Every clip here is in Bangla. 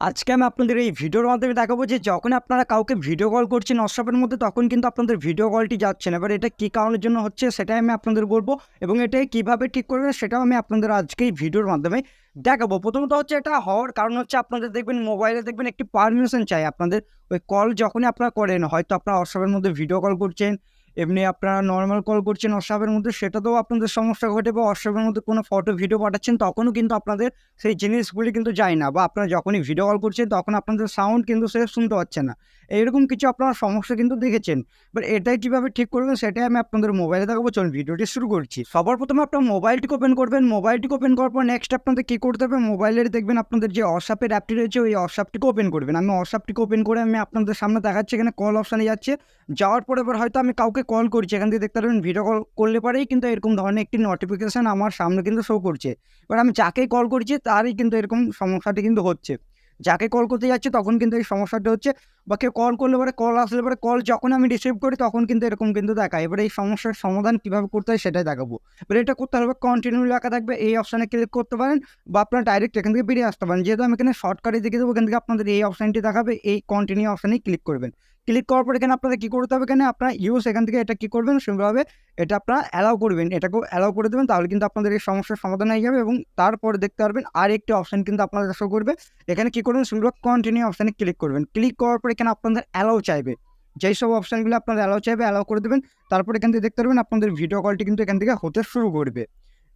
আজকে আমি আপনাদের এই ভিডিওর মাধ্যমে দেখাবো যে যখন আপনারা কাউকে ভিডিও কল করছেন হোয়াটসঅ্যাপের মধ্যে, তখন কিন্তু আপনাদের ভিডিও কলটি যাচ্ছে না। এবার এটা কী কারণের জন্য হচ্ছে সেটাই আমি আপনাদের বলব এবং এটাই কীভাবে ঠিক করবেন সেটাও আমি আপনাদের আজকে এই ভিডিওর মাধ্যমে দেখাবো। প্রথমত হচ্ছে এটা হওয়ার কারণ হচ্ছে আপনাদের দেখবেন মোবাইলে দেখবেন একটি পারমিশন চাই আপনাদের। ওই কল যখনই আপনারা করেন, হয়তো আপনারা হোয়াটসঅ্যাপের মধ্যে ভিডিও কল করছেন এমনি আপনারা নর্মাল কল করছেন হোয়াটসঅ্যাপের মধ্যে, সেটাতেও আপনাদের সমস্যা ঘটে বা হোয়াটসঅ্যাপের মধ্যে কোনো ফটো ভিডিও পাঠাচ্ছেন, তখনও কিন্তু আপনাদের সেই জিনিসগুলি কিন্তু যায় না বা আপনারা যখনই ভিডিও কল করছেন, তখন আপনাদের সাউন্ড কিন্তু সে শুনতে পাচ্ছে না। এইরকম কিছু আপনারা সমস্যা কিন্তু দেখেছেন। বাট এটাই কীভাবে ঠিক করবেন সেটাই আমি আপনাদের মোবাইলে দেখাবো। চলুন ভিডিওটি শুরু করছি। সবার প্রথমে আপনার মোবাইলটিকে ওপেন করবেন। মোবাইলটিকে ওপেন করার পর নেক্সট আপনাদের কী করতে হবে? মোবাইলের দেখবেন আপনাদের যে অসাপের অ্যাপটি রয়েছে, ওই অসাপটিকে ওপেন করবেন। আমি অসাপটিকে ওপেন করে আমি আপনাদের সামনে দেখাচ্ছি। এখানে কল অপশানে যাচ্ছে। যাওয়ার পরে এবার হয়তো আমি কাউকে কল করছি। এখান থেকে দেখতে পারবেন ভিডিও কল করলে পরেই কিন্তু এরকম ধরনের একটি নোটিফিকেশান আমার সামনে কিন্তু শো করছে। এবার আমি যাকেই কল করছি, তারই কিন্তু এরকম সমস্যাটি কিন্তু হচ্ছে। যাকে কল করতে যাচ্ছে তখন কিন্তু এই সমস্যাটা হচ্ছে, বা কেউ কল করলে পরে কল আসলে পরে কল যখন আমি রিসিভ করি তখন কিন্তু এরকম কিন্তু দেখায়। এবার এই সমস্যার সমাধান কীভাবে করতে হয় সেটাই দেখাবো। এবার এটা করতে হবে কন্টিনিউ লেখা থাকবে, এই অপশানে ক্লিক করতে পারেন, বা আপনার ডাইরেক্ট এখান থেকে বেরিয়ে আসতে পারেন। যেহেতু আমি এখানে শর্টকাটে দেখে দেবো, এখান থেকে আপনাদের এই অপশানটি দেখাবে, এই কন্টিনিউ অপশানেই ক্লিক করবেন। ক্লিক করার পর এখানে আপনাদের কী করতে হবে এখানে? আপনার ইউজ এখান থেকে এটা কী করবেন? সেভাবে এটা আপনারা অ্যালাউ করবেন। এটাকেও অ্যালাউ করে দেবেন, তাহলে কিন্তু আপনাদের এই সমস্যার সমাধান হয়ে যাবে। এবং তারপরে দেখতে পারবেন আর একটি অপশান কিন্তু আপনাদের শো করবে। এখানে কী করবেন? শুধু কন্টিনিউ অপশানে ক্লিক করবেন। ক্লিক করার পর এখানে আপনাদের অ্যালাউ চাইবে। যেই সব অপশানগুলো আপনাদের অ্যালাউ চাইবে অ্যালাউ করে দেবেন। তারপর এখান থেকে দেখতে পারবেন আপনাদের ভিডিও কলটি কিন্তু এখান থেকে হতে শুরু করবে।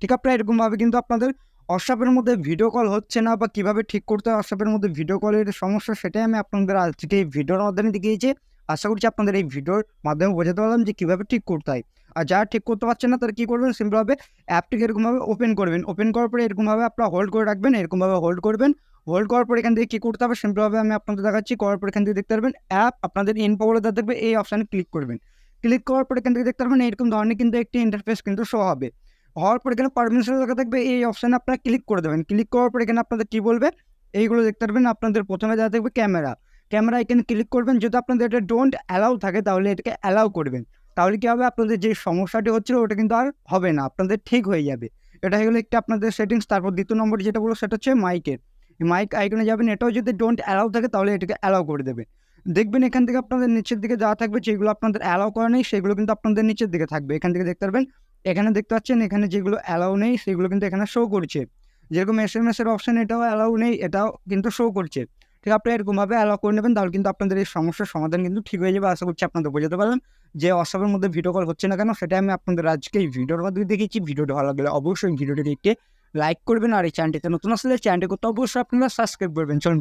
ঠিক আপনার এরকমভাবে কিন্তু আপনাদের হোয়াটসঅ্যাপের মধ্যে ভিডিও কল হচ্ছে না বা কীভাবে ঠিক করতে হয় হোয়াটসঅ্যাপের মধ্যে ভিডিও কলের সমস্যা সেটাই আমি আপনাদের আজকে এই ভিডিওর মাধ্যমে দেখিয়েছি আশা করছি আপনাদের এই ভিডিওর মাধ্যমে বোঝাতে পারলাম যে কীভাবে ঠিক করতে হয়। আর যারা ঠিক করতে পারছেন না তারা কী করবেন? সিম্পলভাবে অ্যাপটিকে এরকমভাবে ওপেন করবেন। ওপেন করার পরে এরকমভাবে আপনারা হোল্ড করে রাখবেন, এরকমভাবে হোল্ড করবেন। হোল্ড করার পর এখান থেকে কী করতে হবে? সিম্পলভাবে আমি আপনাদের দেখাচ্ছি। করার পর এখান থেকে দেখতে পারবেন অ্যাপ আপনাদের ইনফো বলে দেখবে এই অপশানে ক্লিক করবেন। ক্লিক করার পর এখান থেকে দেখতে পারবেন এরকম ধরনের কিন্তু একটি ইন্টারফেস কিন্তু শো হবে। হওয়ার পর এখানে পারমিশন লেখা থাকবে, এই অপশানে আপনারা ক্লিক করে দেবেন। ক্লিক করার পর এখানে আপনাদের কী বলবে? এইগুলো দেখতে পারবেন, আপনাদের প্রথমে দেওয়া থাকবে ক্যামেরা ক্যামেরা এখানে ক্লিক করবেন, যদি আপনাদের এটা ডোন্ট অ্যালাউ থাকে, তাহলে এটাকে অ্যালাউ করবেন। তাহলে কী হবে? আপনাদের যে সমস্যাটি হচ্ছিল, ওটা কিন্তু আর হবে না, আপনাদের ঠিক হয়ে যাবে। এটা হয়ে গেলো একটি আপনাদের সেটিংস তারপর দ্বিতীয় নম্বর যেটা বলব, সেটা হচ্ছে মাইকের মাইক আইকনে যাবেন, এটাও যদি ডোন্ট অ্যালাউ থাকে, তাহলে এটাকে অ্যালাউ করে দেবেন। দেখবেন এখান থেকে আপনাদের নিচের দিকে যা থাকবে, যেগুলো আপনাদের অ্যালাউ করা নেই, সেগুলো কিন্তু আপনাদের নিচের দিকে থাকবে। এখান থেকে দেখতে পারবেন এখানে দেখতে পাচ্ছেন, এখানে যেগুলো অ্যালাউ নেই, সেগুলো কিন্তু এখানে শো করছে। যেরকম এস এম এসের অপশান এটাও অ্যালাউ নেই, এটাও কিন্তু শো করছে। ঠিক আপনি এরকমভাবে অ্যালাউ করে নেবেন, তাহলে কিন্তু আপনাদের এই সমস্যার সমাধান কিন্তু ঠিক হয়ে যাবে, আশা করছি আপনাদের বোঝাতে পারলাম। যে হোয়াটসঅ্যাপের মধ্যে ভিডিও কল হচ্ছে না কেন, সেটা আমি আপনাদের আজকে এই ভিডিওর মাধ্যমে দেখেছি ভিডিওটি ভালো লাগলে অবশ্যই ভিডিওটি দেখতে লাইক করবেন, আর এই চ্যানেলটিতে নতুন আসলে চ্যানেলটি করতে অবশ্যই আপনারা সাবস্ক্রাইব করবেন। চলুন